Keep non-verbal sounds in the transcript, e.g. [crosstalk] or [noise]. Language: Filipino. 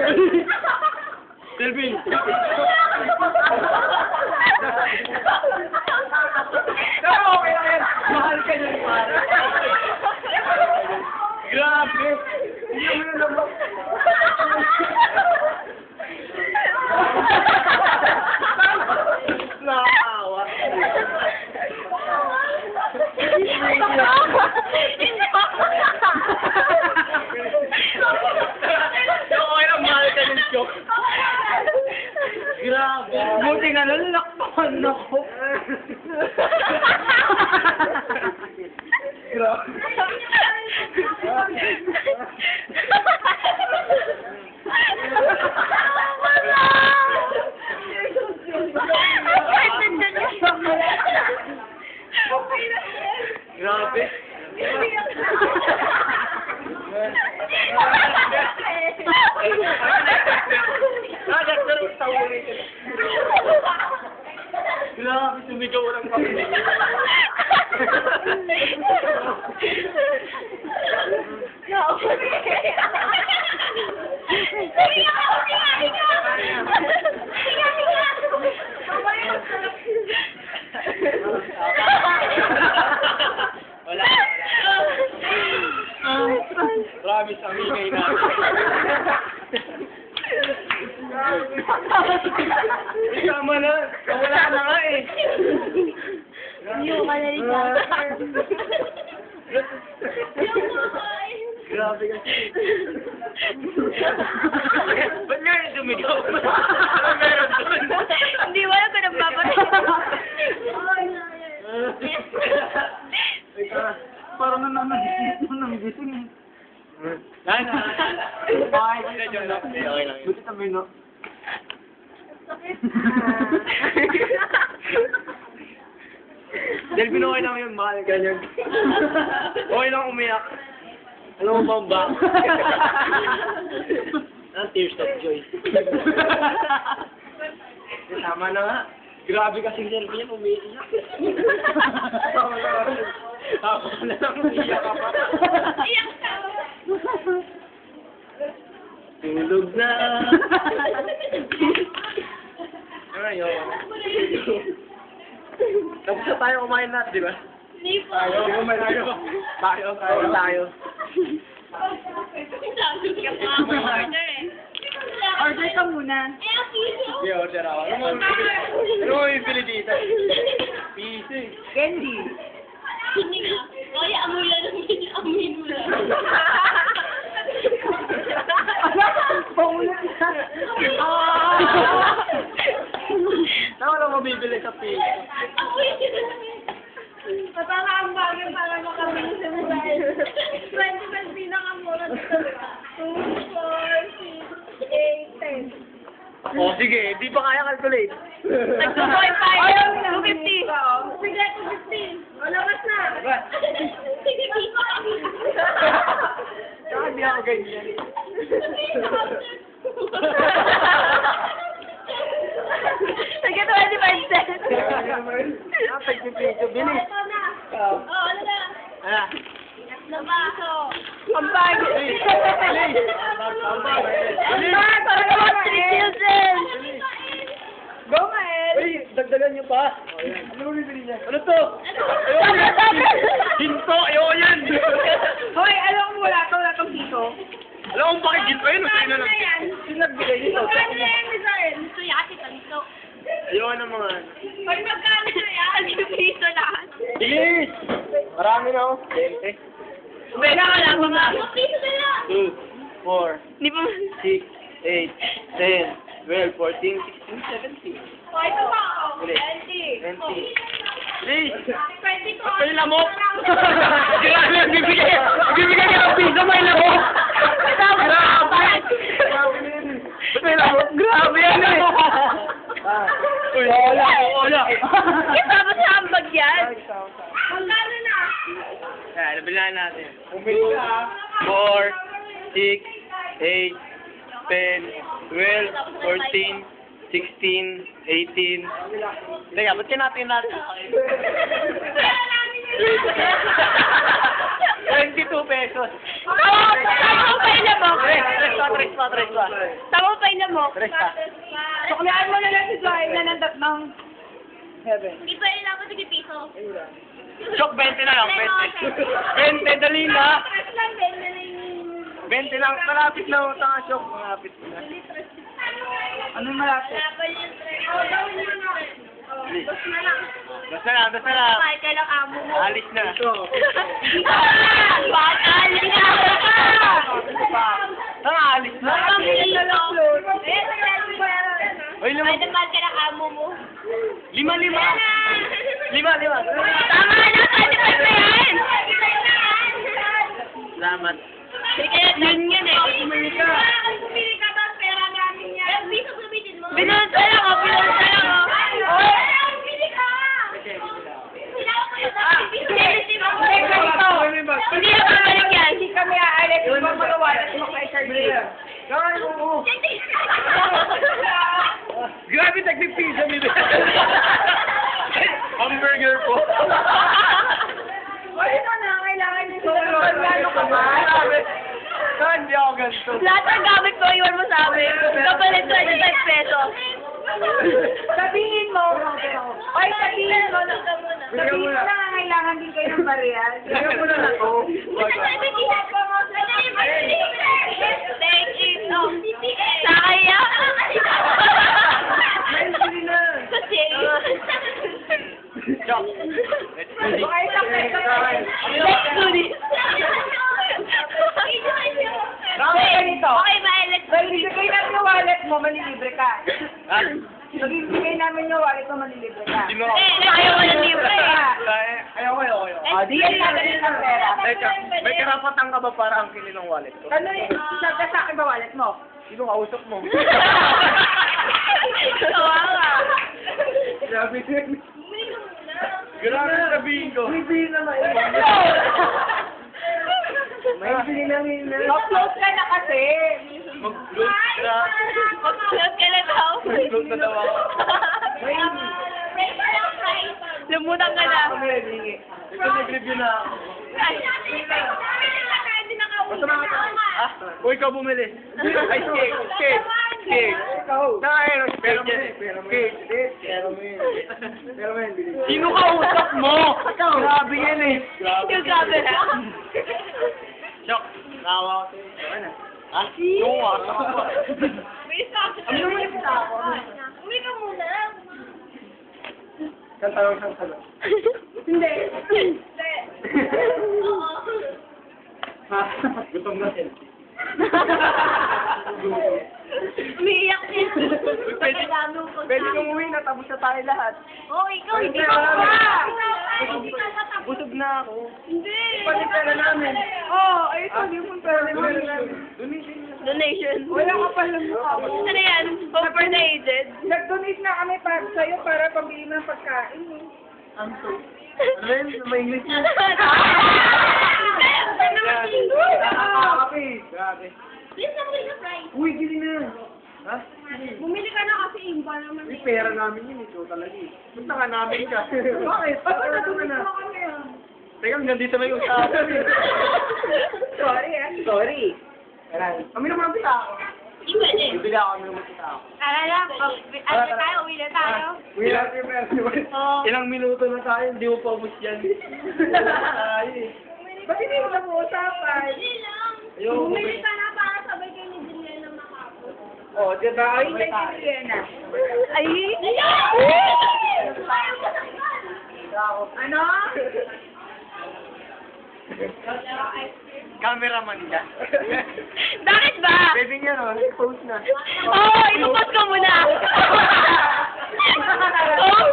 Yeah. [laughs] Buti nga lalakpan ako. Grabe. Grabe. Amigay na. Tama na. Wala na nga eh. Yung kanalita. Grabe kasi. Ba't nga yung sumigaw? Ano meron doon? Hindi wala ko nang babalik. Parang nananagising mo nang gising eh. Nana. Bye. Okay lang. No. [laughs] Delvin, okay lang yun. Mahal ka yun. Okay lang umiyak. Alam mo ba ang? Ang [laughs] tears of joy. [laughs] Tama na nga. Grabe kasi Delvin yan, umiiyak. Tama na. Tama na lang, umiiyak ka pa. Tulog na. Ano [laughs] Tapos na tayo kumain natin, di ba? Hindi po. Tayo, kumain tayo. Tayo, tayo, tayo. Order eh. Order ka muna. Eh. Sige, order ako. Ano mo ano mo bibili dito? Piso eh. Candy. Hindi nga. Kaya amoy lang. Amoy mo lang. [laughs] Paulit na. Saan wala mo bibili sa piso? Amoy lang. Pataka ang bagay para makabili sa mobile. 20 pesos pinakamura dito. 2, 4, 6, 8, 10. Oh, sige, di pa kaya calculate. Nag 2.5. Ayaw 250. Sige, 250. O, labas na. Sige, piso. Saka di ako ganyan. Sige, 25 cents. Ah, pagpipiso, bilis. Ito na. Ah, Oh, ano na? ah. Nabaso. Ang bag. Bilis, bilis. Ang bag. Para naman na eh. Go, Mael. Uy, dagdagan niyo pa. Ano mo bibili niya? Ano to? Ayoko yan. Ginto, ayoko yan. Hoy, alam mo wala to, wala tong dito. Alam mo bakit ginto yun? Sa'yo na lang. Sinagbigay niyo. Magkano na yan, Misael? Gusto yati tanito. Ayoko na mga... Hoy, magkano na yan? Piso lahat. Bilis! Marami na ako. Siyempre. Wala ka lang mga. Piso na lang. 2, 4, Di ba? 6, 8, 10, 12, 14, 16, 17. Hoy, ito pa ako. Uli. 20. 20. Bilis! 20 ko. May lamok! Grabe, bibigay! Bibigay ka ng piso, may lamok! Grabe! Ba't may lamok? Grabe yan eh! Uy, wala, wala! Kasama sa ambag yan. Magkano na? Ayan, nabilaan natin. Umili ka. 4, 6, 8, 10, 12, 14, 16, 18. Teka, ba't kinatin natin? [laughs] 22 pesos. Ano pa ilan mo? Tres, pa, tres pa. tres pa. Tama pa na mo. Tres pa. Suklihan mo na lang si Joy na nandat ng heaven. Hindi pa rin ako sige piso. Chok, 20 na lang, 20. 20, dali na. Tres lang din na lang. 20 lang, malapit na ako sa Chok. Malapit na. Ano malapit? Yung. Oh, gawin mo na. Basta na lang. Basta na, basta na. Amo mo. Alis na. Bata, alis na. Tama, alis na. Ang Uy, lima. Ay, naman ka ng amo mo. Lima, lima. Lima, lima. Tama na, Salamat. Sige, yun yun eh. Ganito. Lahat ng gamit ko, iwan mo sa amin. Kapalit 25 pesos. Sabihin mo. Oy, sabihin mo. na- Sabihin mo na nga kailangan din kayo ng bariyal. Bigyan mo na na to. Thank you. Oh, Sa kaya? Hindi na. Kasi. Chok. Okay, sakit ka na. Let's do this. Okay, ganito. Okay, ma-elect. Pag ibigay namin yung wallet mo, manilibre ka. Ha? Pag ibigay namin yung wallet mo, manilibre ka. Sino? Eh, ayaw mo ng libre. Ay, Ayaw ko, ayaw ko. ayaw. Ah, di yan natin ng pera. Teka, may karapatan ka ba para ang kinin ng wallet ko? Ano yung sabi sa akin ba wallet mo? Sino kausap mo? Kawawa. Grabe din. Grabe sabihin ko. Hindi na May bili na So-close ka na kasi. Mag-close na. Mag-close ka na daw. Mag-close na daw ako. Lumutan ka na. Ito nag-review na ako. Basta mga Ah, o ikaw bumili. Ay, cake, cake, cake. Dahil, pero mo yun. Cake. Pero mo yun. Pero mo yun. Sino ka usap mo? Ikaw. Grabe yan eh. Yung camera. Chok, nawa ko sa'yo. Ano? Ha? Oo ah. Ano naman yung ako? Uwi ka muna. Kanta lang siyang sagot. Hindi. Hindi. Oo. Ha? Gutom na sila. Umiiyak siya. Pwede, mo pwede kang uwi na tapos na tayo lahat. Oo, ikaw, hindi Pwede ka pa. Hindi ka. Busog na ako. Hindi. Palit ka na namin. Oo, oh, ay ito, yung punta rin mo. Na. Donation. Wala ka pala mukha mo. Ano yan? Over the aged? Nag-donate na kami para sa'yo para pambili ng pagkain. eh. Ang to. Ano yun? May English na. Ano Nakakakape. Grabe. Please, naman yung price. Uy, gili na. Ha? Bumili ka na kasi imba naman. May pera namin yun ito talaga eh. Punta ka namin ka. [laughs] Bakit? Bakit mo kami ah? Teka, hanggang dito may usapan eh. Sorry ah. Sorry. Kami naman ang pita ako. Hindi pwede. Bibili ako, kami naman pita ako. Tara na, ano tayo, uwi na tayo. Lang yung pera. Oo. Ilang minuto na tayo, hindi mo pa ubus yan. [laughs] Ay. Ba't hindi mo nag-uusapan? Hindi lang. Bumili ka na para sabay kayo ni Juliana makapos. Oh, di ba? Ay, kay Juliana. Ay! Ano? Cameraman ka. [laughs] Bakit ba? Pwede nga no, post na. Oo, oh, ipopost ko muna. [laughs] Oh.